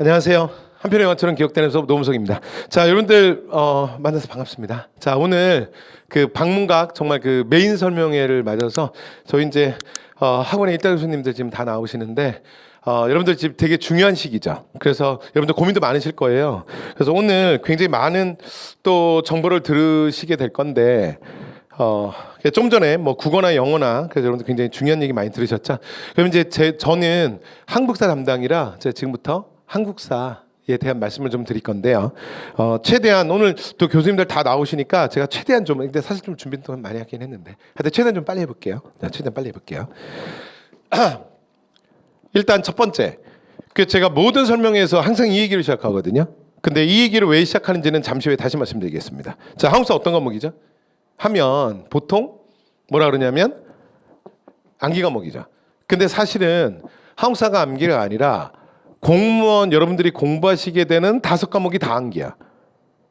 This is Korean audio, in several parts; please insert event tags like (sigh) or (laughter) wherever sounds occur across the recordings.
안녕하세요. 한편의 영화처럼 기억되는 수업 노무석입니다. 자, 여러분들 어, 만나서 반갑습니다. 자, 오늘 그 방문각 정말 그 메인 설명회를 맞아서 저희 이제 어, 학원의 일단 교수님들 지금 다 나오시는데 어, 여러분들 지금 되게 중요한 시기죠. 그래서 여러분들 고민도 많으실 거예요. 그래서 오늘 굉장히 많은 또 정보를 들으시게 될 건데 어, 좀 전에 뭐 국어나 영어나 그래서 여러분들 굉장히 중요한 얘기 많이 들으셨죠. 그럼 이제 제 저는 한국사 담당이라 제가 지금부터 한국사에 대한 말씀을 좀 드릴 건데요. 어, 최대한 오늘 또 교수님들 다 나오시니까 제가 최대한 좀 근데 사실 좀 준비 좀 많이 하긴 했는데 하여튼 최대한 좀 빨리 해볼게요. 네, 최대한 빨리 해볼게요. (clears throat) 일단 첫 번째, 그 제가 모든 설명에서 항상 이 얘기를 시작하거든요. 근데 이 얘기를 왜 시작하는지는 잠시 후에 다시 말씀드리겠습니다. 자, 한국사 어떤 과목이죠? 하면 보통 뭐라 그러냐면 암기 과목이죠. 근데 사실은 한국사가 암기가 아니라 공무원 여러분들이 공부하시게 되는 다섯 과목이 다 암기야.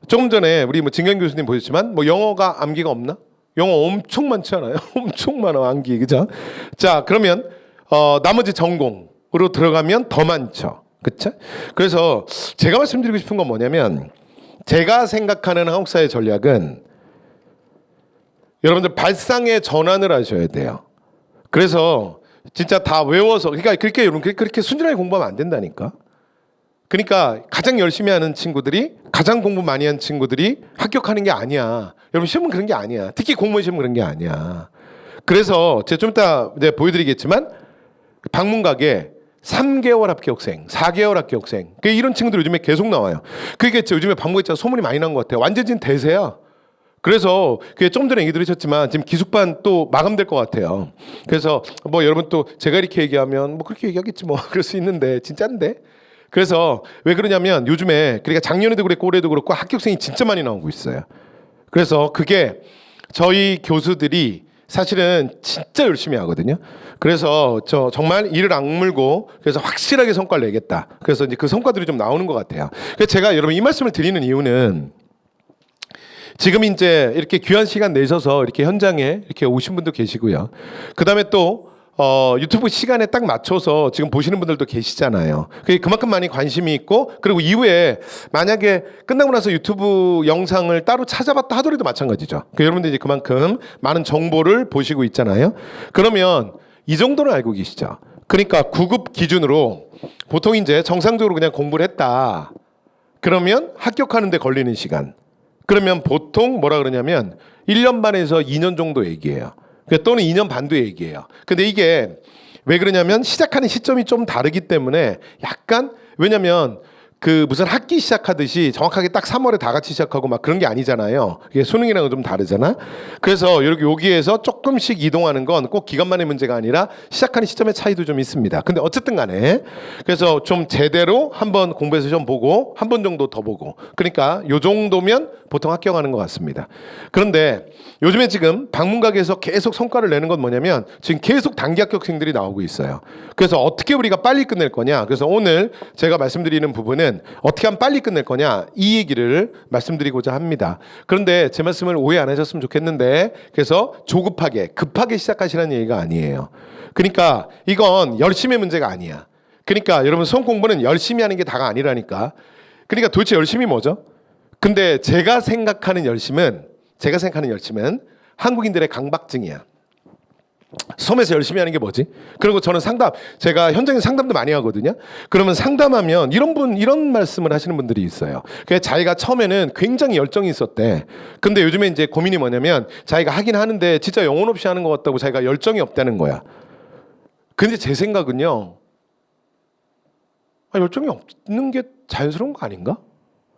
조금 전에 우리 뭐 진경 교수님 보셨지만 뭐 영어가 암기가 없나? 영어 엄청 많지 않아요? (laughs) 엄청 많아 암기 그죠? 자 그러면 어, 나머지 전공으로 들어가면 더 많죠. 그쵸? 그래서 제가 말씀드리고 싶은 건 뭐냐면 제가 생각하는 한국사의 전략은 여러분들 발상의 전환을 하셔야 돼요. 그래서 진짜 다 외워서 그러니까 그렇게 여러분 그렇게- 순진하게 공부하면 안 된다니까. 그러니까 가장 열심히 하는 친구들이 가장 공부 많이 한 친구들이 합격하는 게 아니야. 여러분 시험은 그런 게 아니야. 특히 공무원 시험은 그런 게 아니야. 그래서 제가 좀 이따 이제 보여드리겠지만 방문각에 3개월 합격생, 4개월 합격생, 그 이런 친구들 요즘에 계속 나와요. 그게 요즘에 방문했잖아 소문이 많이 난 것 같아요. 완전 진 대세야. 그래서 그게 좀 전에 얘기 들으셨지만 지금 기숙반 또 마감될 것 같아요. 그래서 뭐 여러분 또 제가 이렇게 얘기하면 뭐 그렇게 얘기하겠지 뭐 (laughs) 그럴 수 있는데 진짜인데. 그래서 왜 그러냐면 요즘에 그러니까 작년에도 그랬고 올해도 그렇고 합격생이 진짜 많이 나오고 있어요. 그래서 그게 저희 교수들이 사실은 진짜 열심히 하거든요. 그래서 저 정말 이를 악물고 그래서 확실하게 성과를 내겠다. 그래서 이제 그 성과들이 좀 나오는 것 같아요. 그래서 제가 여러분 이 말씀을 드리는 이유는 지금 이제 이렇게 귀한 시간 내셔서 이렇게 현장에 이렇게 오신 분도 계시고요. 그 다음에 또 어, 유튜브 시간에 딱 맞춰서 지금 보시는 분들도 계시잖아요. 그만큼 많이 관심이 있고 그리고 이후에 만약에 끝나고 나서 유튜브 영상을 따로 찾아봤다 하더라도 마찬가지죠. 그 여러분들이 이제 그만큼 많은 정보를 보시고 있잖아요. 그러면 이 정도는 알고 계시죠. 그러니까 9급 기준으로 보통 이제 정상적으로 그냥 공부를 했다. 그러면 합격하는데 걸리는 시간. 그러면 보통 뭐라 그러냐면 1년 반에서 2년 정도 얘기해요. 그러니까 또는 2년 반도 얘기해요. 근데 이게 왜 그러냐면 시작하는 시점이 좀 다르기 때문에 약간 왜냐면 그 무슨 학기 시작하듯이 정확하게 딱 3월에 다 같이 시작하고 막 그런 게 아니잖아요. 이게 수능이랑은 좀 다르잖아. 그래서 여기 여기에서 조금씩 이동하는 건 꼭 기간만의 문제가 아니라 시작하는 시점의 차이도 좀 있습니다. 근데 어쨌든 간에 그래서 좀 제대로 한번 공부해서 좀 보고 한 번 정도 더 보고 그러니까 요 정도면 보통 합격하는 것 같습니다. 그런데 요즘에 지금 방문각에서 계속 성과를 내는 건 뭐냐면 지금 계속 단기 합격생들이 나오고 있어요. 그래서 어떻게 우리가 빨리 끝낼 거냐. 그래서 오늘 제가 말씀드리는 부분은 어떻게 하면 빨리 끝낼 거냐 이 얘기를 말씀드리고자 합니다. 그런데 제 말씀을 오해 안 하셨으면 좋겠는데 그래서 조급하게 급하게 시작하시라는 얘기가 아니에요. 그러니까 이건 열심의 문제가 아니야. 그러니까 여러분 수험 공부는 열심히 하는 게 다가 아니라니까. 그러니까 도대체 열심히 뭐죠? 근데 제가 생각하는 열심은 제가 생각하는 열심은 한국인들의 강박증이야. 섬에서 열심히 하는 게 뭐지? 그리고 저는 상담, 제가 현장에 상담도 많이 하거든요. 그러면 상담하면 이런 분, 이런 말씀을 하시는 분들이 있어요. 그 자기가 처음에는 굉장히 열정이 있었대. 근데 요즘에 이제 고민이 뭐냐면 자기가 하긴 하는데 진짜 영혼 없이 하는 것 같다고 자기가 열정이 없다는 거야. 근데 제 생각은요. 아, 열정이 없는 게 자연스러운 거 아닌가?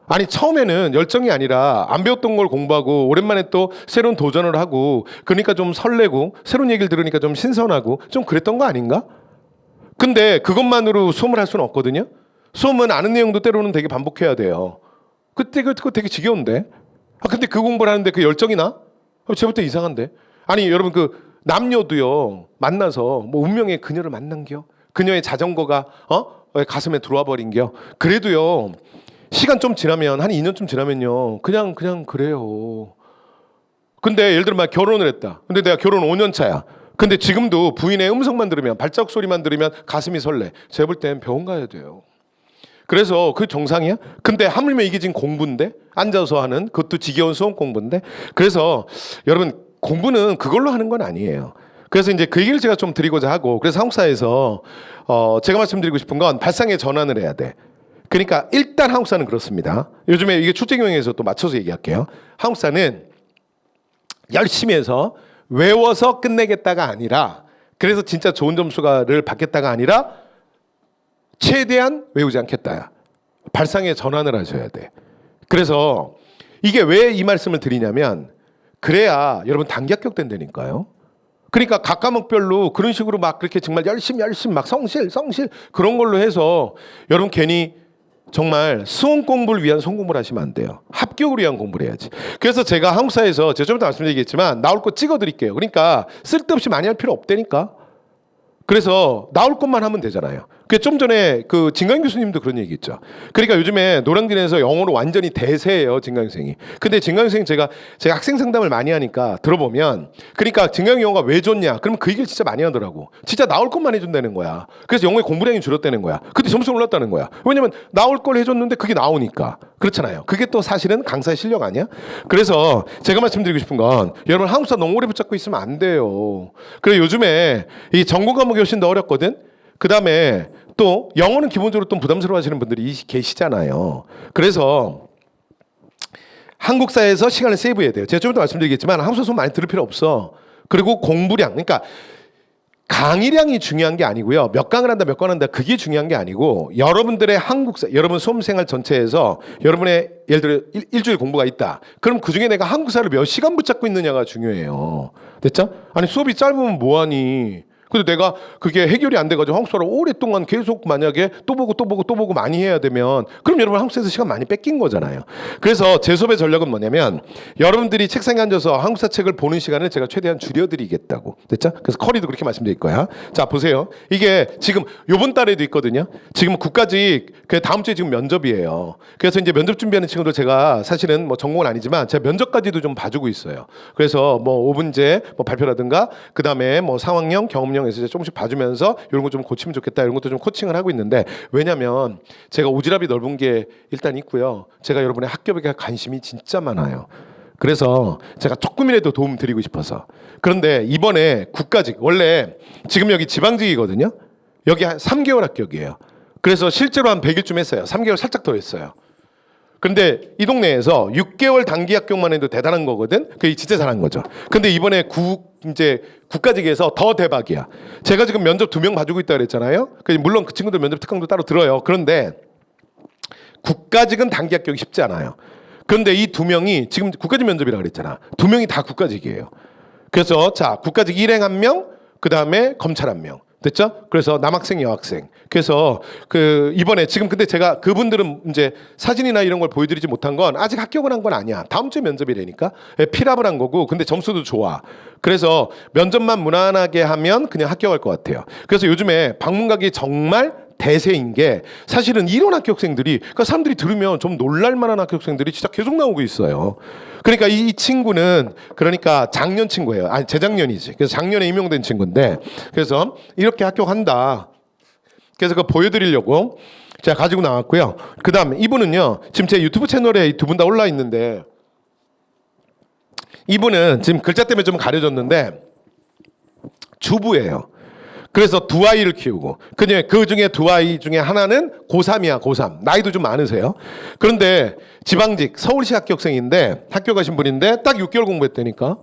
아니 처음에는 열정이 아니라 안 배웠던 걸 공부하고 오랜만에 또 새로운 도전을 하고 그러니까 좀 설레고 새로운 얘기를 들으니까 좀 신선하고 좀 그랬던 거 아닌가? 근데 그것만으로 수험을 할 수는 없거든요. 수험은 아는 내용도 때로는 되게 반복해야 돼요. 그때 그거 되게 지겨운데. 아 근데 그 공부를 하는데 그 열정이 나? 어, 제부터 이상한데. 아니 여러분 그 남녀도요 만나서 뭐 운명의 그녀를 만난겨. 그녀의 자전거가 어왜 가슴에 들어와 버린겨. 그래도요 시간 좀 지나면 한 2년쯤 지나면요 그냥 그냥 그래요. 근데 예를 들어 막 결혼을 했다. 근데 내가 결혼 5년 차야. 근데 지금도 부인의 음성만 들으면 발자국 소리만 들으면 가슴이 설레. 제가 볼 땐 병원 가야 돼요. 그래서 그 정상이야? 근데 하물며 이게 지금 공부인데 앉아서 하는 그것도 지겨운 수험 공부인데 그래서 여러분 공부는 그걸로 하는 건 아니에요. 그래서 이제 그 얘기를 제가 좀 드리고자 하고 그래서 한국사에서 어 제가 말씀드리고 싶은 건 발상의 전환을 해야 돼. 그러니까 일단 한국사는 그렇습니다. 요즘에 이게 출제경영에서 또 맞춰서 얘기할게요. 한국사는 열심히 해서 외워서 끝내겠다가 아니라 그래서 진짜 좋은 점수가를 받겠다가 아니라 최대한 외우지 않겠다. 발상의 전환을 하셔야 돼. 그래서 이게 왜 이 말씀을 드리냐면 그래야 여러분 단기 합격된다니까요. 그러니까 각 과목별로 그런 식으로 막 그렇게 정말 열심히 열심히 막 성실 성실 그런 걸로 해서 여러분 괜히 정말 수험 공부를 위한 성공부를 하시면 안 돼요. 합격을 위한 공부를 해야지. 그래서 제가 한국사에서 제가 좀 말씀드리겠지만 나올 거 찍어드릴게요. 그러니까 쓸데없이 많이 할 필요 없다니까. 그래서 나올 것만 하면 되잖아요. 그 좀 전에 그 진강 교수님도 그런 얘기 있죠. 그러니까 요즘에 노량진에서 영어로 완전히 대세예요, 진강 선생이. 근데 진강 선생 제가 제가 학생 상담을 많이 하니까 들어보면 그러니까 진강 영어가 왜 좋냐? 그러면 그 얘기를 진짜 많이 하더라고. 진짜 나올 것만 해 준다는 거야. 그래서 영어의 공부량이 줄었다는 거야. 근데 점수가 올랐다는 거야. 왜냐면 나올 걸 해 줬는데 그게 나오니까. 그렇잖아요. 그게 또 사실은 강사의 실력 아니야? 그래서 제가 말씀드리고 싶은 건 여러분 한국사 너무 오래 붙잡고 있으면 안 돼요. 그래 요즘에 이 전공 과목이 훨씬 더 어렵거든. 그 다음에 또 영어는 기본적으로 좀 부담스러워 하시는 분들이 계시잖아요. 그래서 한국사에서 시간을 세이브해야 돼요. 제가 좀 이따 말씀드리겠지만 수업 많이 들을 필요 없어. 그리고 공부량, 그러니까 강의량이 중요한 게 아니고요. 몇 강을 한다, 몇 강을 한다, 그게 중요한 게 아니고 여러분들의 한국사, 여러분 수험생활 전체에서 여러분의 예를 들어 일, 일주일 공부가 있다. 그럼 그 중에 내가 한국사를 몇 시간 붙잡고 있느냐가 중요해요. 됐죠? 아니 수업이 짧으면 뭐하니? 근데 내가 그게 해결이 안 돼가지고 한국사를 오랫동안 계속 만약에 또 보고 또 보고 또 보고 많이 해야 되면 그럼 여러분 한국사에서 시간 많이 뺏긴 거잖아요. 그래서 제 수업의 전략은 뭐냐면 여러분들이 책상에 앉아서 한국사 책을 보는 시간을 제가 최대한 줄여드리겠다고. 됐죠? 그래서 커리도 그렇게 말씀드릴 거야. 자 보세요. 이게 지금 요번 달에도 있거든요. 지금 국가직 그 다음 주에 지금 면접이에요. 그래서 이제 면접 준비하는 친구들 제가 사실은 뭐 전공은 아니지만 제가 면접까지도 좀 봐주고 있어요. 그래서 뭐 5분제 뭐 발표라든가 그 다음에 뭐 상황형 경험형 에서 조금씩 봐주면서 이런 거 좀 고치면 좋겠다 이런 것도 좀 코칭을 하고 있는데 왜냐면 제가 오지랖이 넓은 게 일단 있고요. 제가 여러분의 학교에 관심이 진짜 많아요. 그래서 제가 조금이라도 도움 드리고 싶어서 그런데 이번에 국가직 원래 지금 여기 지방직이거든요. 여기 한 3개월 합격이에요. 그래서 실제로 한 100일쯤 했어요. 3개월 살짝 더 했어요. 근데 이 동네에서 6개월 단기 합격만 해도 대단한 거거든. 그게 진짜 잘한 거죠. 근데 이번에 국 이제 국가직에서 더 대박이야. 제가 지금 면접 두 명 봐주고 있다 그랬잖아요. 그 물론 그 친구들 면접 특강도 따로 들어요. 그런데 국가직은 단기 합격이 쉽지 않아요. 그런데 이 두 명이 지금 국가직 면접이라 그랬잖아. 두 명이 다 국가직이에요. 그래서 자 국가직 일행 한 명, 그 다음에 검찰 한 명. 됐죠? 그래서 남학생, 여학생. 그래서 그 이번에 지금 근데 제가 그분들은 이제 사진이나 이런 걸 보여드리지 못한 건 아직 합격을 한 건 아니야. 다음 주에 면접이라니까. 예, 필압을 한 거고. 근데 점수도 좋아. 그래서 면접만 무난하게 하면 그냥 합격할 것 같아요. 그래서 요즘에 방문각이 정말 대세인 게 사실은 이런 학교생들이 그러니까 사람들이 들으면 좀 놀랄 만한 학교생들이 진짜 계속 나오고 있어요. 그러니까 이, 이 친구는 그러니까 작년 친구예요. 아니 재작년이지. 그래서 작년에 임용된 친구인데 그래서 이렇게 합격한다. 그래서 그거 보여드리려고 제가 가지고 나왔고요. 그 다음 이분은요 지금 제 유튜브 채널에 두 분 다 올라 있는데 이분은 지금 글자 때문에 좀 가려졌는데 주부예요. 그래서 두 아이를 키우고 그중에 그 중에 두 아이 중에 하나는 고3이야 고3 나이도 좀 많으세요. 그런데 지방직 서울시 합격생인데 학교 가신 분인데 딱 6개월 공부했다니까?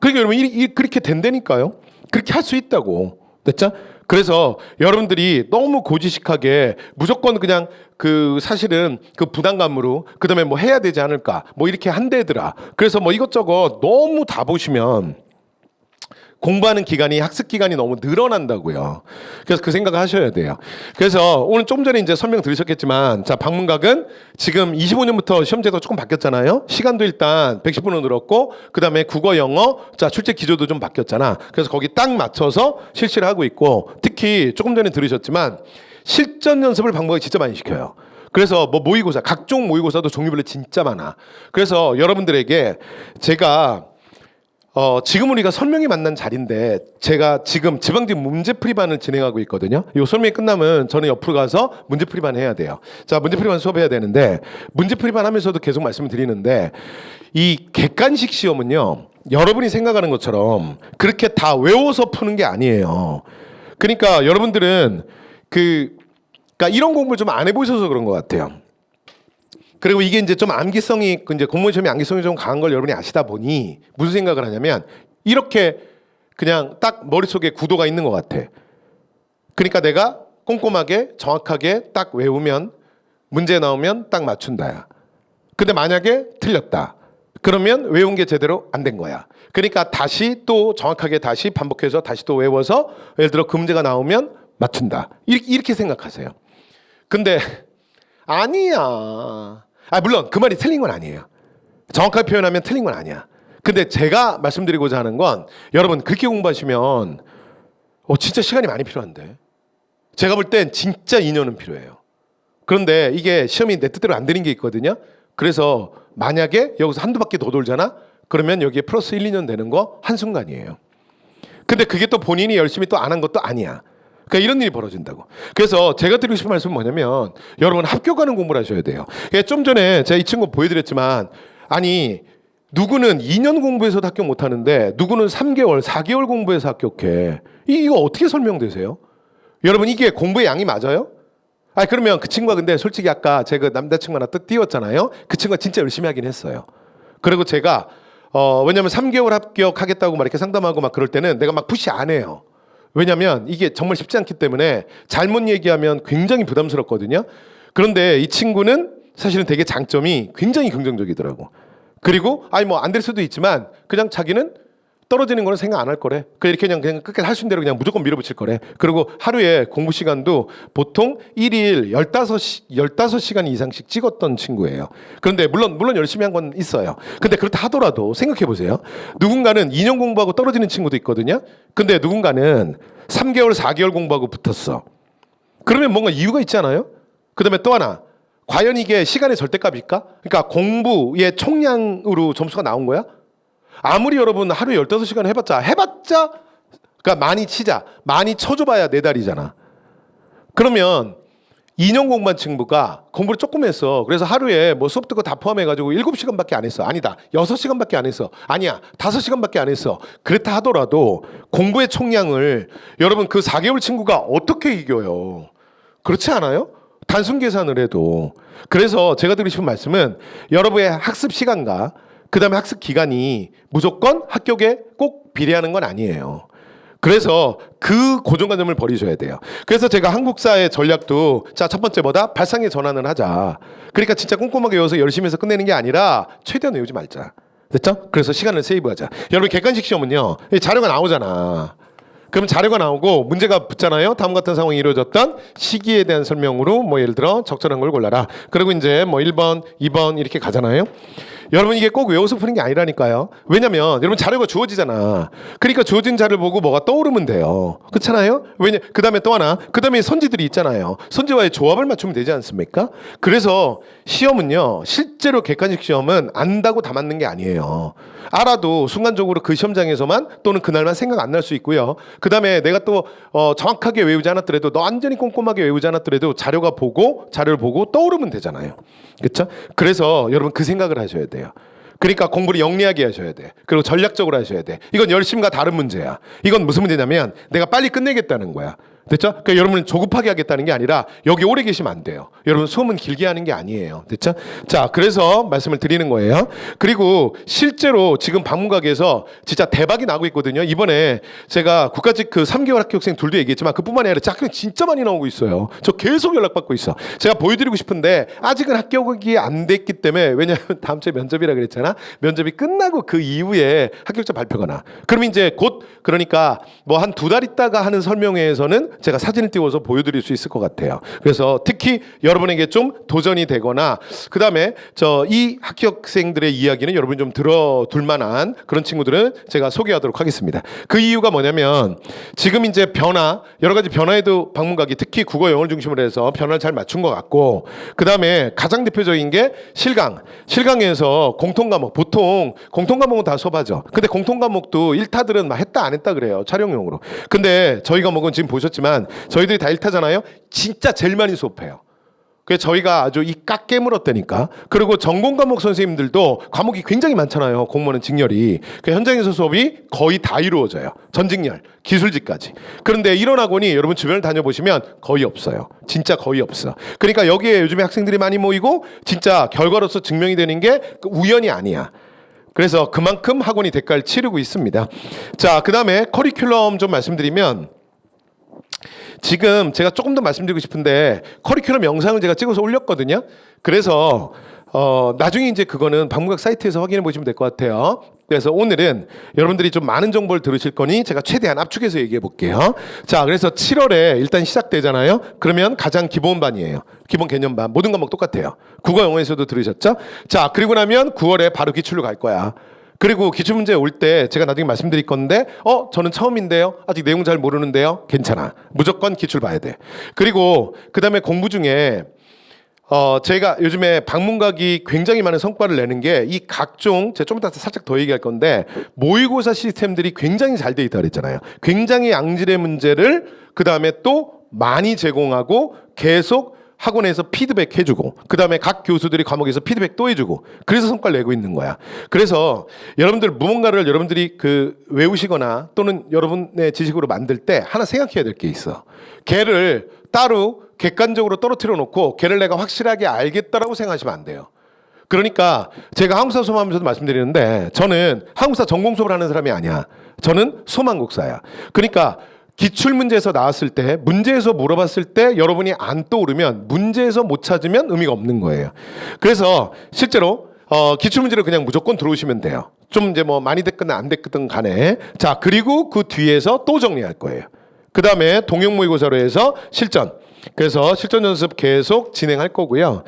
그러니까 여러분 이, 이, 그렇게 된다니까요? 그렇게 할 수 있다고. 됐죠? 그래서 여러분들이 너무 고지식하게 무조건 그냥 그 사실은 그 부담감으로 그다음에 뭐 해야 되지 않을까? 뭐 이렇게 한대더라. 그래서 뭐 이것저것 너무 다 보시면 공부하는 기간이 학습 기간이 너무 늘어난다고요. 그래서 그 생각을 하셔야 돼요. 그래서 오늘 좀 전에 이제 설명 들으셨겠지만 자 방문각은 지금 25년부터 시험제도 조금 바뀌었잖아요. 시간도 일단 110분으로 늘었고 그다음에 국어 영어 자 출제 기조도 좀 바뀌었잖아. 그래서 거기 딱 맞춰서 실시를 하고 있고 특히 조금 전에 들으셨지만 실전 연습을 방법이 진짜 많이 시켜요. 그래서 뭐 모의고사 각종 모의고사도 종류별로 진짜 많아. 그래서 여러분들에게 제가 어, 지금 우리가 설명이 만난 자리인데 제가 지금 지방직 문제 풀이반을 진행하고 있거든요. 이 설명이 끝나면 저는 옆으로 가서 문제 풀이반 해야 돼요. 자, 문제 풀이반 수업해야 되는데 문제 풀이반 하면서도 계속 말씀을 드리는데 이 객관식 시험은요. 여러분이 생각하는 것처럼 그렇게 다 외워서 푸는 게 아니에요. 그러니까 여러분들은 그 그러니까 이런 공부를 좀 안 해보셔서 그런 것 같아요. 그리고 이게 이제 좀 암기성이 그 이제 공무원 시험이 암기성이 좀 강한 걸 여러분이 아시다 보니 무슨 생각을 하냐면 이렇게 그냥 딱 머릿속에 구도가 있는 것 같아. 그러니까 내가 꼼꼼하게 정확하게 딱 외우면 문제 나오면 딱 맞춘다야. 근데 만약에 틀렸다. 그러면 외운 게 제대로 안 된 거야. 그러니까 다시 또 정확하게 다시 반복해서 다시 또 외워서 예를 들어 그 문제가 나오면 맞춘다. 이렇게, 이렇게 생각하세요. 근데 아니야. 아 물론 그 말이 틀린 건 아니에요. 정확하게 표현하면 틀린 건 아니야. 근데 제가 말씀드리고자 하는 건 여러분 그렇게 공부하시면 어 진짜 시간이 많이 필요한데. 제가 볼 땐 진짜 2년은 필요해요. 그런데 이게 시험이 내 뜻대로 안 되는 게 있거든요. 그래서 만약에 여기서 한두 바퀴 더 돌잖아? 그러면 여기에 플러스 1, 2년 되는 거 한순간이에요. 근데 그게 또 본인이 열심히 또 안 한 것도 아니야. 그러니까 이런 일이 벌어진다고. 그래서 제가 드리고 싶은 말씀은 뭐냐면 여러분 합격하는 공부를 하셔야 돼요. 그러니까 좀 전에 제가 이 친구 보여드렸지만 아니 누구는 2년 공부해서도 합격 못하는데 누구는 3개월, 4개월 공부해서 합격해. 이- 이거 어떻게 설명되세요? 여러분 이게 공부의 양이 맞아요? 아 그러면 그 친구가 근데 솔직히 아까 제가 그 남자친구 하나 뜻 띄웠잖아요. 그 친구가 진짜 열심히 하긴 했어요. 그리고 제가 어 왜냐면 3개월 합격하겠다고 막 이렇게 상담하고 막 그럴 때는 내가 막 푸시 안 해요. 왜냐면 이게 정말 쉽지 않기 때문에 잘못 얘기하면 굉장히 부담스럽거든요. 그런데 이 친구는 사실은 되게 장점이 굉장히 긍정적이더라고. 그리고 아니 뭐 안 될 수도 있지만 그냥 자기는 떨어지는 거는 생각 안 할 거래. 그 이렇게 그냥 그냥 끝까지 할 수 있는 대로 그냥 무조건 밀어붙일 거래. 그리고 하루에 공부 시간도 보통 일일 15시 15시간 이상씩 찍었던 친구예요. 그런데 물론 물론 열심히 한 건 있어요. 근데 그렇다 하더라도 생각해 보세요. 누군가는 2년 공부하고 떨어지는 친구도 있거든요. 근데 누군가는 3개월 4개월 공부하고 붙었어. 그러면 뭔가 이유가 있잖아요. 그 다음에 또 하나 과연 이게 시간의 절대값일까? 그러니까 공부의 총량으로 점수가 나온 거야? 아무리 여러분 하루에 15시간 해봤자 해봤자 그러니까 많이 치자 많이 쳐줘봐야 네 달이잖아. 그러면 2년 공부한 친구가 공부를 조금 했어. 그래서 하루에 뭐 수업 듣고 다 포함해가지고 7시간밖에 안 했어. 아니다. 6시간밖에 안 했어. 아니야. 5시간밖에 안 했어. 그렇다 하더라도 공부의 총량을 여러분 그 4개월 친구가 어떻게 이겨요? 그렇지 않아요? 단순 계산을 해도. 그래서 제가 드리고 싶은 말씀은 여러분의 학습 시간과 그 다음에 학습 기간이 무조건 합격에 꼭 비례하는 건 아니에요. 그래서 그 고정관념을 버리셔야 돼요. 그래서 제가 한국사의 전략도 자 첫 번째 뭐다 발상의 전환을 하자. 그러니까 진짜 꼼꼼하게 외워서 열심히 해서 끝내는 게 아니라 최대한 외우지 말자. 됐죠? 그래서 시간을 세이브하자. 여러분 객관식 시험은요 이 자료가 나오잖아. 그럼 자료가 나오고 문제가 붙잖아요. 다음 같은 상황이 이루어졌던 시기에 대한 설명으로 뭐 예를 들어 적절한 걸 골라라. 그리고 이제 뭐 1번, 2번 이렇게 가잖아요. 여러분 이게 꼭 외워서 푸는 게 아니라니까요. 왜냐면 여러분 자료가 주어지잖아. 그러니까 주어진 자료를 보고 뭐가 떠오르면 돼요. 그렇잖아요. 왜냐 그다음에 또 하나 그다음에 선지들이 있잖아요. 선지와의 조합을 맞추면 되지 않습니까? 그래서 시험은요. 실제로 객관식 시험은 안다고 다 맞는 게 아니에요. 알아도 순간적으로 그 시험장에서만 또는 그날만 생각 안 날 수 있고요. 그다음에 내가 또 어, 정확하게 외우지 않았더라도 너 완전히 꼼꼼하게 외우지 않았더라도 자료가 보고 자료를 보고 떠오르면 되잖아요. 그렇죠? 그래서 여러분 그 생각을 하셔야 돼요. 그러니까 공부를 영리하게 하셔야 돼. 그리고 전략적으로 하셔야 돼. 이건 열심과 다른 문제야. 이건 무슨 문제냐면 내가 빨리 끝내겠다는 거야. 됐죠? 그러니까 여러분은 조급하게 하겠다는 게 아니라 여기 오래 계시면 안 돼요. 여러분 수업은 길게 하는 게 아니에요. 됐죠? 자, 그래서 말씀을 드리는 거예요. 그리고 실제로 지금 방문각에서 진짜 대박이 나고 있거든요. 이번에 제가 국가직 그 3개월 학교생 둘도 얘기했지만 그뿐만이 아니라 학교 진짜 많이 나오고 있어요. 저 계속 연락받고 있어. 제가 보여드리고 싶은데 아직은 합격이 안 됐기 때문에 왜냐하면 다음 주에 면접이라 그랬잖아. 면접이 끝나고 그 이후에 합격자 발표가 나. 그럼 이제 곧 그러니까 뭐 한 두 달 있다가 하는 설명회에서는 제가 사진을 띄워서 보여드릴 수 있을 것 같아요. 그래서 특히 여러분에게 좀 도전이 되거나 그 다음에 저 이 합격생들의 이야기는 여러분 좀 들어둘 만한 그런 친구들은 제가 소개하도록 하겠습니다. 그 이유가 뭐냐면 지금 이제 변화 여러 가지 변화에도 방문가기 특히 국어 영어를 중심으로 해서 변화를 잘 맞춘 것 같고 그 다음에 가장 대표적인 게 실강 실강에서 공통 과목 보통 공통 과목은 다 수업하죠. 근데 공통 과목도 일타들은 막 했다 안 했다 그래요 촬영용으로. 근데 저희 과목은 지금 보셨지만 저희들이 다 일타잖아요. 진짜 제일 많이 수업해요. 그래서 저희가 아주 이 깍 깨물었다니까. 그리고 전공 과목 선생님들도 과목이 굉장히 많잖아요. 공무원은 직렬이. 그 현장에서 수업이 거의 다 이루어져요. 전직렬, 기술직까지. 그런데 학원이 여러분 주변을 다녀보시면 거의 없어요. 진짜 거의 없어. 그러니까 여기에 요즘에 학생들이 많이 모이고 진짜 결과로서 증명이 되는 게 우연이 아니야. 그래서 그만큼 학원이 대가를 치르고 있습니다. 자, 그 다음에 커리큘럼 좀 말씀드리면 지금 제가 조금 더 말씀드리고 싶은데 커리큘럼 영상을 제가 찍어서 올렸거든요. 그래서 어 나중에 이제 그거는 방문각 사이트에서 확인해 보시면 될 것 같아요. 그래서 오늘은 여러분들이 좀 많은 정보를 들으실 거니 제가 최대한 압축해서 얘기해 볼게요. 자, 그래서 7월에 일단 시작되잖아요. 그러면 가장 기본반이에요. 기본 개념반. 모든 과목 똑같아요. 국어 영어에서도 들으셨죠? 자, 그리고 나면 9월에 바로 기출로 갈 거야. 그리고 기출 문제 올 때 제가 나중에 말씀드릴 건데 어 저는 처음인데요. 아직 내용 잘 모르는데요. 괜찮아. 무조건 기출 봐야 돼. 그리고 그 다음에 공부 중에 어 제가 요즘에 방문각이 굉장히 많은 성과를 내는 게 이 각종 제가 좀 이따 살짝 더 얘기할 건데 모의고사 시스템들이 굉장히 잘 돼 있다 그랬잖아요. 굉장히 양질의 문제를 그 다음에 또 많이 제공하고 계속 학원에서 피드백 해주고 그 다음에 각 교수들이 과목에서 피드백 또 해주고 그래서 성과를 내고 있는 거야. 그래서 여러분들 무언가를 여러분들이 그 외우시거나 또는 여러분의 지식으로 만들 때 하나 생각해야 될 게 있어. 걔를 따로 객관적으로 떨어뜨려 놓고 걔를 내가 확실하게 알겠다라고 생각하시면 안 돼요. 그러니까 제가 한국사 수업하면서도 말씀드리는데 저는 한국사 전공 수업을 하는 사람이 아니야. 저는 소망국사야. 그러니까 기출 문제에서 나왔을 때 문제에서 물어봤을 때 여러분이 안 떠오르면 문제에서 못 찾으면 의미가 없는 거예요. 그래서 실제로 어, 기출 문제를 그냥 무조건 들어오시면 돼요. 좀 이제 뭐 많이 됐든 안 됐든 간에 자 그리고 그 뒤에서 또 정리할 거예요. 그 다음에 동영 모의고사로 해서 실전. 그래서 실전 연습 계속 진행할 거고요.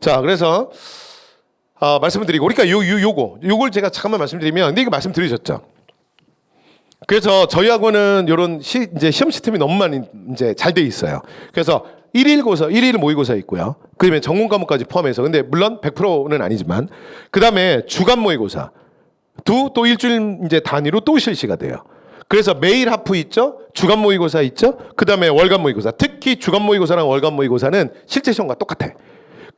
자 그래서 어, 말씀을 드리고 그러니까 요, 요 요거 요걸 제가 잠깐만 말씀드리면 근데 이거 말씀드리셨죠. 그래서 저희 학원은 이런 시, 이제 시험 시스템이 너무 많이 이제 잘 돼 있어요. 그래서 일일 고사, 일일 모의고사 있고요. 그다음에 전공 과목까지 포함해서 근데 물론 100%는 아니지만 그다음에 주간 모의고사 두 또 일주일 이제 단위로 또 실시가 돼요. 그래서 매일 하프 있죠, 주간 모의고사 있죠, 그다음에 월간 모의고사. 특히 주간 모의고사랑 월간 모의고사는 실제 시험과 똑같아.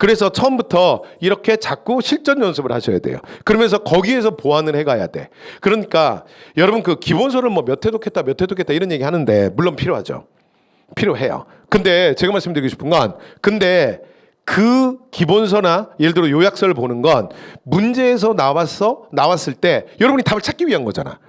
그래서 처음부터 이렇게 자꾸 실전 연습을 하셔야 돼요. 그러면서 거기에서 보완을 해가야 돼. 그러니까 여러분 그 기본서를 뭐몇회 독했다 몇회 독했다 이런 얘기 하는데 물론 필요하죠. 필요해요. 근데 제가 말씀드리고 싶은 건 근데 그 기본서나 예를 들어 요약서를 보는 건 문제에서 나왔어 나왔을 때 여러분이 답을 찾기 위한 거잖아.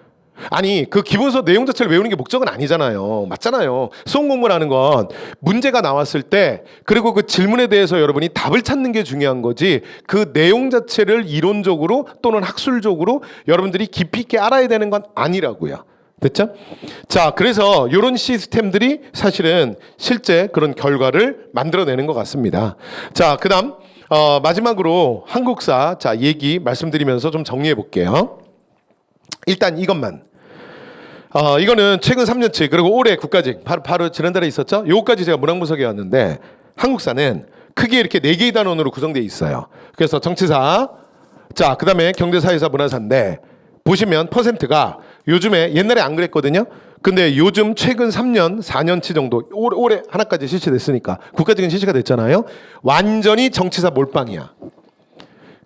아니 그 기본서 내용 자체를 외우는 게 목적은 아니잖아요. 맞잖아요. 수험 공부라는 건 문제가 나왔을 때 그리고 그 질문에 대해서 여러분이 답을 찾는 게 중요한 거지 그 내용 자체를 이론적으로 또는 학술적으로 여러분들이 깊이 있게 알아야 되는 건 아니라고요. 됐죠? 자, 그래서 이런 시스템들이 사실은 실제 그런 결과를 만들어내는 것 같습니다. 자, 그다음 어, 마지막으로 한국사 자 얘기 말씀드리면서 좀 정리해 볼게요. 일단 이것만. 어, 이거는 최근 3년치 그리고 올해 국가직 바로, 바로 지난달에 있었죠. 요거까지 제가 문항분석해 왔는데 한국사는 크게 이렇게 네 개의 단원으로 구성되어 있어요. 그래서 정치사, 자 그다음에 경제사회사 문화사인데 보시면 퍼센트가 요즘에 옛날에 안 그랬거든요. 근데 요즘 최근 3년, 4년치 정도 올해, 올해 하나까지 실시됐으니까 국가직은 실시가 됐잖아요. 완전히 정치사 몰빵이야.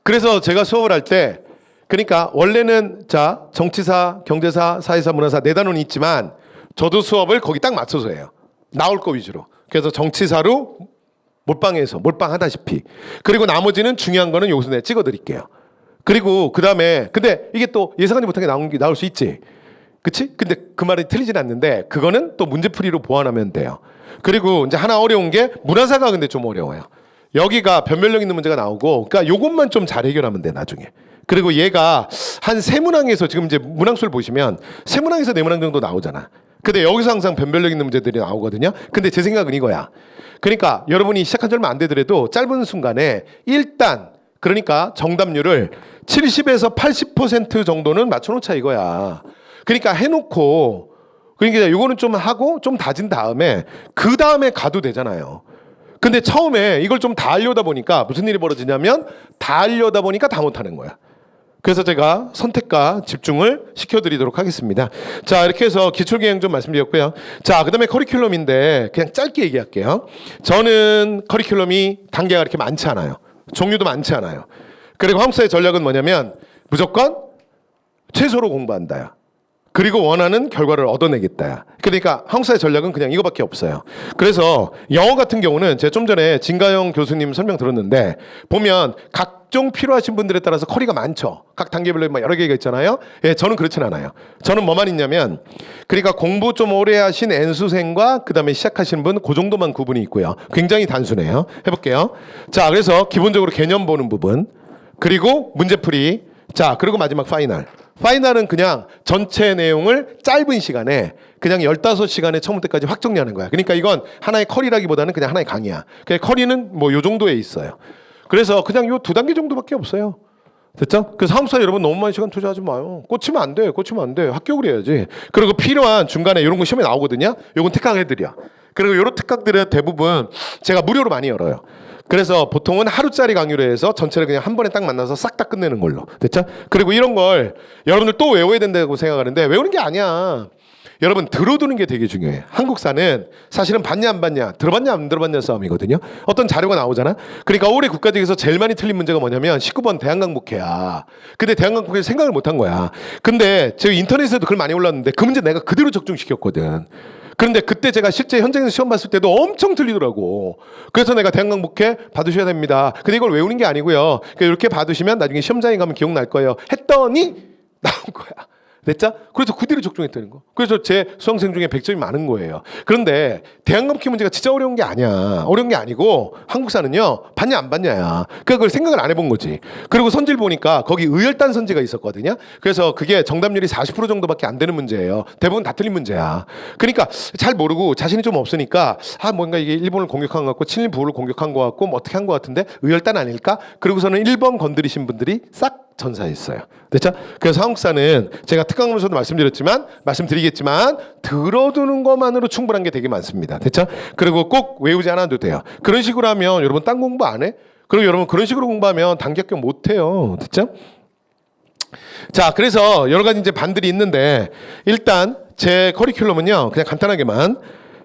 그래서 제가 수업을 할 때 그러니까 원래는 자 정치사, 경제사, 사회사, 문화사 네 단원이 있지만 저도 수업을 거기 딱 맞춰서 해요. 나올 거 위주로. 그래서 정치사로 몰빵해서 몰빵하다시피 그리고 나머지는 중요한 거는 여기서 내가 찍어드릴게요. 그리고 그 다음에 근데 이게 또 예상하지 못하게 나온 게 나올 수 있지. 그치? 근데 그 말이 틀리진 않는데 그거는 또 문제풀이로 보완하면 돼요. 그리고 이제 하나 어려운 게 문화사가 근데 좀 어려워요. 여기가 변별력 있는 문제가 나오고 그러니까 요것만 좀 잘 해결하면 돼 나중에. 그리고 얘가 한 세 문항에서 지금 이제 문항수를 보시면 세 문항에서 네 문항 정도 나오잖아. 근데 여기서 항상 변별력 있는 문제들이 나오거든요. 근데 제 생각은 이거야. 그러니까 여러분이 시작한 지 얼마 안 되더라도 짧은 순간에 일단 그러니까 정답률을 70에서 80% 정도는 맞춰놓자 이거야. 그러니까 해놓고 그러니까 요거는 좀 하고 좀 다진 다음에 그 다음에 가도 되잖아요. 근데 처음에 이걸 좀 다 하려다 보니까 무슨 일이 벌어지냐면 다 하려다 보니까 다 못하는 거야. 그래서 제가 선택과 집중을 시켜드리도록 하겠습니다. 자 이렇게 해서 기출계획 좀 말씀드렸고요. 자 그 다음에 커리큘럼인데 그냥 짧게 얘기할게요. 저는 커리큘럼이 단계가 그렇게 많지 않아요. 종류도 많지 않아요. 그리고 한국사의 전략은 뭐냐면 무조건 최소로 공부한다야. 그리고 원하는 결과를 얻어내겠다. 그러니까 한국사의 전략은 그냥 이거밖에 없어요. 그래서 영어 같은 경우는 제가 좀 전에 진가영 교수님 설명 들었는데 보면 각종 필요하신 분들에 따라서 커리가 많죠. 각 단계별로 막 여러 개가 있잖아요. 예, 저는 그렇진 않아요. 저는 뭐만 있냐면 그러니까 공부 좀 오래 하신 N수생과 그다음에 시작하시는 분그 정도만 구분이 있고요. 굉장히 단순해요. 해 볼게요. 자, 그래서 기본적으로 개념 보는 부분 그리고 문제풀이 자 그리고 마지막 파이널 파이널은 그냥 전체 내용을 짧은 시간에 그냥 15시간에 처음부터까지 확 정리하는 거야 그러니까 이건 하나의 커리라기보다는 그냥 하나의 강의야 그냥 커리는 뭐 요 정도에 있어요 그래서 그냥 요 두 단계 정도밖에 없어요 됐죠? 그래서 한국사 여러분 너무 많은 시간 투자하지 마요. 꽂히면 안 돼. 꽂히면 안 돼. 합격을 해야지. 그리고 필요한 중간에 이런 거 시험에 나오거든요. 요건 특강해드려. 그리고 이런 특강들은 대부분 제가 무료로 많이 열어요. 그래서 보통은 하루짜리 강의로 해서 전체를 그냥 한 번에 딱 만나서 싹 다 끝내는 걸로. 됐죠? 그리고 이런 걸 여러분들 또 외워야 된다고 생각하는데 외우는 게 아니야. 여러분 들어두는 게 되게 중요해요. 한국사는 사실은 봤냐 안 봤냐, 들어봤냐 안 들어봤냐 싸움이거든요. 어떤 자료가 나오잖아. 그러니까 올해 국가직에서 제일 많이 틀린 문제가 뭐냐면 19번 대한강북회야. 근데 대한강북회 생각을 못 한 거야. 근데 저 인터넷에도 글 많이 올랐는데 그 문제 내가 그대로 적중시켰거든. 그런데 그때 제가 실제 현장에서 시험 봤을 때도 엄청 틀리더라고. 그래서 내가 대한강북회 받으셔야 됩니다. 근데 이걸 외우는 게 아니고요. 그러니까 이렇게 받으시면 나중에 시험장에 가면 기억날 거예요. 했더니 나온 거야. 됐죠? 그래서 그대로 적중했다는 거. 그래서 제 수험생 중에 100점이 많은 거예요. 그런데 대한감기 문제가 진짜 어려운 게 아니야. 어려운 게 아니고 한국사는요. 봤냐 안 봤냐야. 그러니까 그걸 생각을 안 해본 거지. 그리고 선지를 보니까 거기 의열단 선지가 있었거든요. 그래서 그게 정답률이 40% 정도밖에 안 되는 문제예요. 대부분 다 틀린 문제야. 그러니까 잘 모르고 자신이 좀 없으니까 아 뭔가 이게 일본을 공격한 것 같고 친일 부를 공격한 것 같고 뭐 어떻게 한 것 같은데 의열단 아닐까? 그리고서는 1번 건드리신 분들이 싹 전사했어요. 됐죠? 그래서 한국사는 제가 특강문서도 말씀드렸지만 말씀드리겠지만 들어두는 것만으로 충분한 게 되게 많습니다. 됐죠? 그리고 꼭 외우지 않아도 돼요. 그런 식으로 하면 여러분 딴 공부 안 해? 그리고 여러분 그런 식으로 공부하면 단기 합격 못 해요. 됐죠? 자, 그래서 여러 가지 이제 반들이 있는데 일단 제 커리큘럼은요. 그냥 간단하게만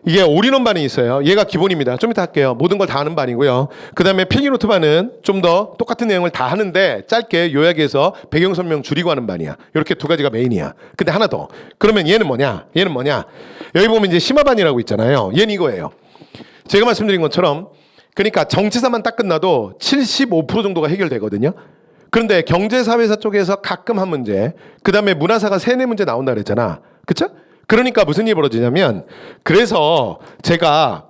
이게 올인원 반이 있어요. 얘가 기본입니다. 좀 이따 할게요. 모든 걸 다 하는 반이고요. 그 다음에 필기노트 반은 좀 더 똑같은 내용을 다 하는데 짧게 요약해서 배경 설명 줄이고 하는 반이야. 이렇게 두 가지가 메인이야. 근데 하나 더. 그러면 얘는 뭐냐? 얘는 뭐냐? 여기 보면 이제 심화반이라고 있잖아요. 얘는 이거예요. 제가 말씀드린 것처럼 그러니까 정치사만 딱 끝나도 75% 정도가 해결되거든요. 그런데 경제사회사 쪽에서 가끔 한 문제, 그 다음에 문화사가 세네 문제 나온다 그랬잖아. 그쵸? 그러니까 무슨 일이 벌어지냐면, 그래서 제가,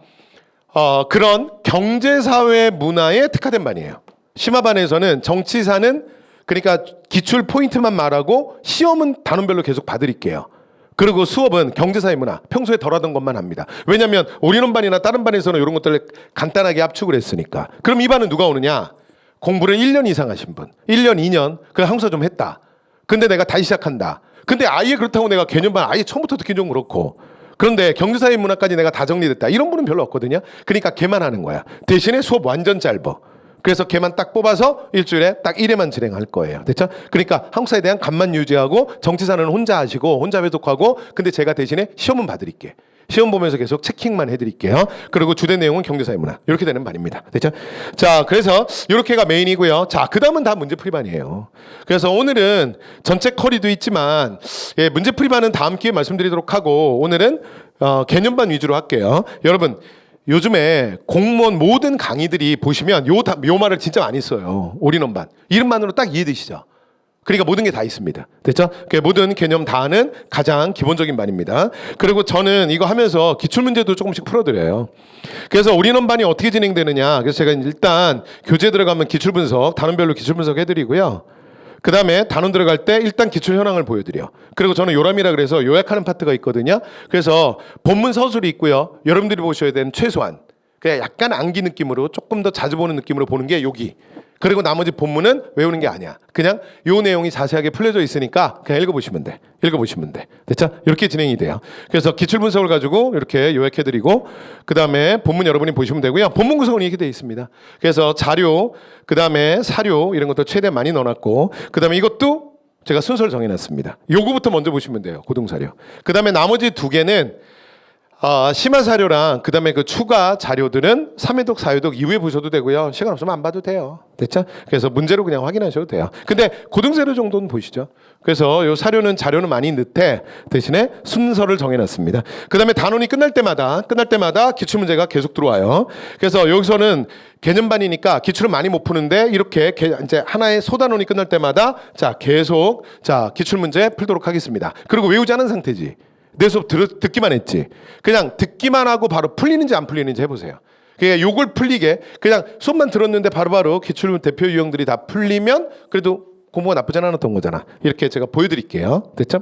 어, 그런 경제사회 문화에 특화된 반이에요. 심화반에서는 정치사는 그러니까 기출 포인트만 말하고 시험은 단원별로 계속 봐드릴게요. 그리고 수업은 경제사회 문화 평소에 덜 하던 것만 합니다. 왜냐하면 올인원 반이나 다른 반에서는 이런 것들을 간단하게 압축을 했으니까. 그럼 이 반은 누가 오느냐? 공부를 1년 이상 하신 분. 1년, 2년. 그 항사 좀 했다. 근데 내가 다시 시작한다. 근데 아예 그렇다고 내가 개념반 아예 처음부터 듣기 좀 그렇고. 그런데 경제사회 문화까지 내가 다 정리됐다. 이런 분은 별로 없거든요. 그러니까 걔만 하는 거야. 대신에 수업 완전 짧아. 그래서 걔만 딱 뽑아서 일주일에 딱 1회만 진행할 거예요. 됐죠? 그러니까 한국사에 대한 감만 유지하고 정치사는 혼자 하시고 혼자 회독하고 근데 제가 대신에 시험은 봐드릴게. 시험 보면서 계속 체킹만 해드릴게요. 그리고 주된 내용은 경제사회 문화 이렇게 되는 반입니다. 됐죠? 자, 그래서 이렇게가 메인이고요. 자, 그 다음은 다 문제 풀이반이에요. 그래서 오늘은 전체 커리도 있지만 예, 문제 풀이반은 다음 기회에 말씀드리도록 하고 오늘은 어, 개념반 위주로 할게요. 여러분 요즘에 공무원 모든 강의들이 보시면 요, 다, 요 말을 진짜 많이 써요. 올인원반. 이름만으로 딱 이해되시죠? 그러니까 모든 게 다 있습니다. 됐죠? 그 모든 개념 다 아는 가장 기본적인 반입니다. 그리고 저는 이거 하면서 기출문제도 조금씩 풀어드려요. 그래서 올인원반이 어떻게 진행되느냐. 그래서 제가 일단 교재 들어가면 기출분석, 단원별로 기출분석 해드리고요. 그 다음에 단원 들어갈 때 일단 기출 현황을 보여드려. 그리고 저는 요람이라 그래서 요약하는 파트가 있거든요. 그래서 본문 서술이 있고요. 여러분들이 보셔야 되는 최소한 그냥 약간 암기 느낌으로 조금 더 자주 보는 느낌으로 보는 게 여기. 그리고 나머지 본문은 외우는 게 아니야. 그냥 요 내용이 자세하게 풀려져 있으니까 그냥 읽어보시면 돼. 읽어보시면 돼. 됐죠? 이렇게 진행이 돼요. 그래서 기출 분석을 가지고 이렇게 요약해드리고 그 다음에 본문 여러분이 보시면 되고요. 본문 구성은 이렇게 돼 있습니다. 그래서 자료, 그 다음에 사료 이런 것도 최대한 많이 넣어놨고 그 다음에 이것도 제가 순서를 정해놨습니다. 요거부터 먼저 보시면 돼요. 고등사료. 그 다음에 나머지 두 개는 아, 심화 사료랑 그다음에 그 추가 자료들은 3회독, 4회독 이후에 보셔도 되고요. 시간 없으면 안 봐도 돼요. 됐죠? 그래서 문제로 그냥 확인하셔도 돼요. 근데 고등사료 정도는 보시죠. 그래서 요 사료는 자료는 많이 넣되 대신에 순서를 정해놨습니다. 그다음에 단원이 끝날 때마다 끝날 때마다 기출 문제가 계속 들어와요. 그래서 여기서는 개념반이니까 기출을 많이 못 푸는데 이렇게 개- 이제 하나의 소단원이 끝날 때마다 자 계속 자 기출 문제 풀도록 하겠습니다. 그리고 외우지 않은 상태지. 내 수업 들, 듣기만 했지. 그냥 듣기만 하고 바로 풀리는지 안 풀리는지 해보세요. 그냥 요걸 풀리게 그냥 수업만 들었는데 바로바로 기출 대표 유형들이 다 풀리면 그래도 공부가 나쁘지 않았던 거잖아. 이렇게 제가 보여드릴게요. 됐죠?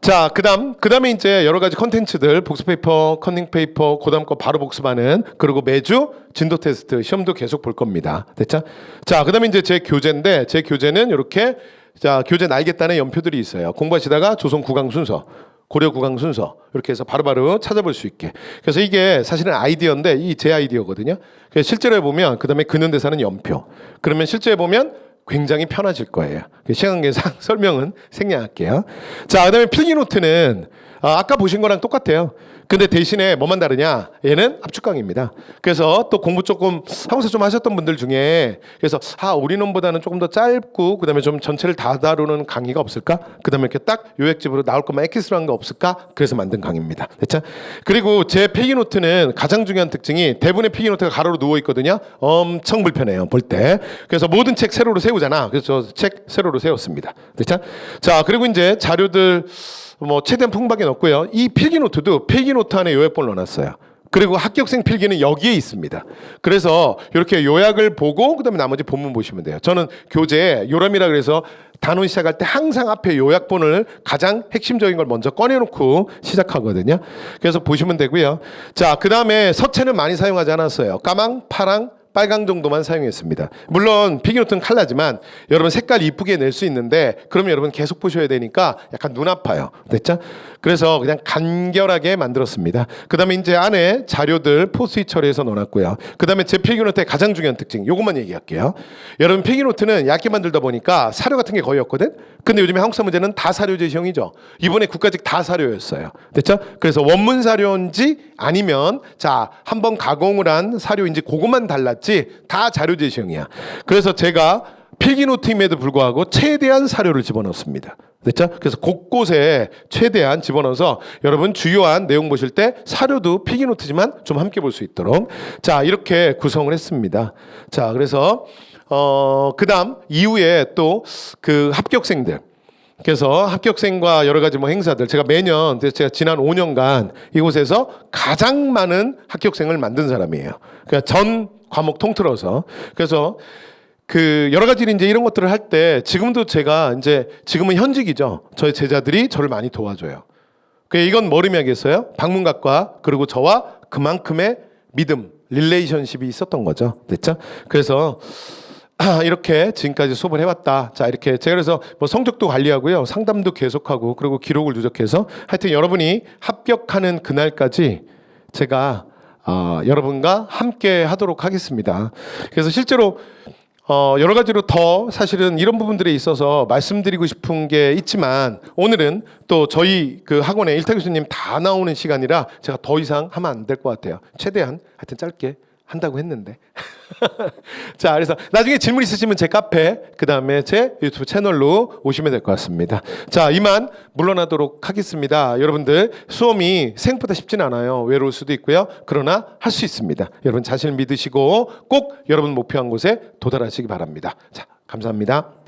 자, 그 다음 그 다음에 이제 여러 가지 컨텐츠들 복습 페이퍼, 컨닝 페이퍼, 그 다음 거 바로 복습하는 그리고 매주 진도 테스트 시험도 계속 볼 겁니다. 됐죠? 자, 그 다음에 이제 제 교재인데 제 교재는 이렇게 자, 교재 날개단에 연표들이 있어요. 공부하시다가 조선 국강 순서 고려 국강 순서 이렇게 해서 바로 바로 찾아볼 수 있게. 그래서 이게 사실은 아이디어인데 이 제 아이디어거든요. 그래서 실제로 해보면 그다음에 근현대사는 연표. 그러면 실제 해보면 굉장히 편해질 거예요. 그 시간 관계상 (laughs) 설명은 생략할게요. 자, 그다음에 필기노트는 아, 아까 보신 거랑 똑같아요. 근데 대신에 뭐만 다르냐? 얘는 압축강입니다. 그래서 또 공부 조금 항상 좀 하셨던 분들 중에 그래서 아 우리놈보다는 조금 더 짧고 그다음에 좀 전체를 다 다루는 강의가 없을까? 그다음에 이렇게 딱 요약집으로 나올 것만 한거 없을까? 그래서 만든 강의입니다. 됐죠? 그리고 제 필기 노트는 가장 중요한 특징이 대부분의 필기 노트가 가로로 누워 있거든요. 엄청 불편해요 볼 때. 그래서 모든 책 세로로 세우잖아. 그래서 저책 세로로 세웠습니다. 됐죠? 자 그리고 이제 자료들 뭐 최대한 풍부하게 넣었고요. 이 필기노트도 필기노트 안에 요약본을 넣어놨어요. 그리고 합격생 필기는 여기에 있습니다. 그래서 이렇게 요약을 보고 그다음에 나머지 본문 보시면 돼요. 저는 교재에 요람이라 그래서 단원 시작할 때 항상 앞에 요약본을 가장 핵심적인 걸 먼저 꺼내놓고 시작하거든요. 그래서 보시면 되고요. 자, 그 다음에 서체는 많이 사용하지 않았어요. 까망, 파랑, 빨강 정도만 사용했습니다. 물론 피규노트는 칼라지만 여러분 색깔 이쁘게 낼 수 있는데 그러면 여러분 계속 보셔야 되니까 약간 눈 아파요. 됐죠? 그래서 그냥 간결하게 만들었습니다. 그 다음에 이제 안에 자료들 포스잇 처리해서 넣어놨고요. 그 다음에 제 필기노트의 가장 중요한 특징 요것만 얘기할게요. 여러분 필기노트는 얇게 만들다 보니까 사료 같은 게 거의 없거든. 근데 요즘에 한국사 문제는 다 사료 제 시형이죠. 이번에 국가직 다 사료였어요. 됐죠? 그래서 원문 사료인지 아니면 자 한번 가공을 한 사료인지 그것만 달 랐지 다 자료 제 시형이야. 그래서 제가 필기노트임에도 불구하고 최대한 사료를 집어넣습니다. 됐죠? 그래서 곳곳에 최대한 집어넣어서 여러분 주요한 내용 보실 때 사료도 필기노트지만 좀 함께 볼 수 있도록 자 이렇게 구성을 했습니다. 자 그래서 어 그다음 이후에 또 그 합격생들 그래서 합격생과 여러 가지 뭐 행사들 제가 매년 제가 지난 5년간 이곳에서 가장 많은 합격생을 만든 사람이에요. 그러니까 전 과목 통틀어서 그래서 그 여러 가지 이제 이런 것들을 할 때 지금도 제가 이제 지금은 현직이죠. 저희 제자들이 저를 많이 도와줘요. 그 이건 뭘 의미하겠어요? 방문각과 그리고 저와 그만큼의 믿음, 릴레이션십이 있었던 거죠. 됐죠? 그래서 아, (clears throat) 이렇게 지금까지 수업을 해왔다. 자 이렇게 제가 그래서 뭐 성적도 관리하고요, 상담도 계속하고 그리고 기록을 누적해서 하여튼 여러분이 합격하는 그날까지 제가 어, 여러분과 함께 하도록 하겠습니다. 그래서 실제로 어, 여러 가지로 더 사실은 이런 부분들에 있어서 말씀드리고 싶은 게 있지만 오늘은 또 저희 그 학원에 일타 교수님 다 나오는 시간이라 제가 더 이상 하면 안 될 것 같아요. 최대한 하여튼 짧게 한다고 했는데. (laughs) 자, 그래서 나중에 질문 있으시면 제 카페, 그 다음에 제 유튜브 채널로 오시면 될 것 같습니다. 자, 이만 물러나도록 하겠습니다. 여러분들 수험이 생각보다 쉽진 않아요. 외로울 수도 있고요. 그러나 할 수 있습니다. 여러분 자신을 믿으시고 꼭 여러분 목표한 곳에 도달하시기 바랍니다. 자, 감사합니다.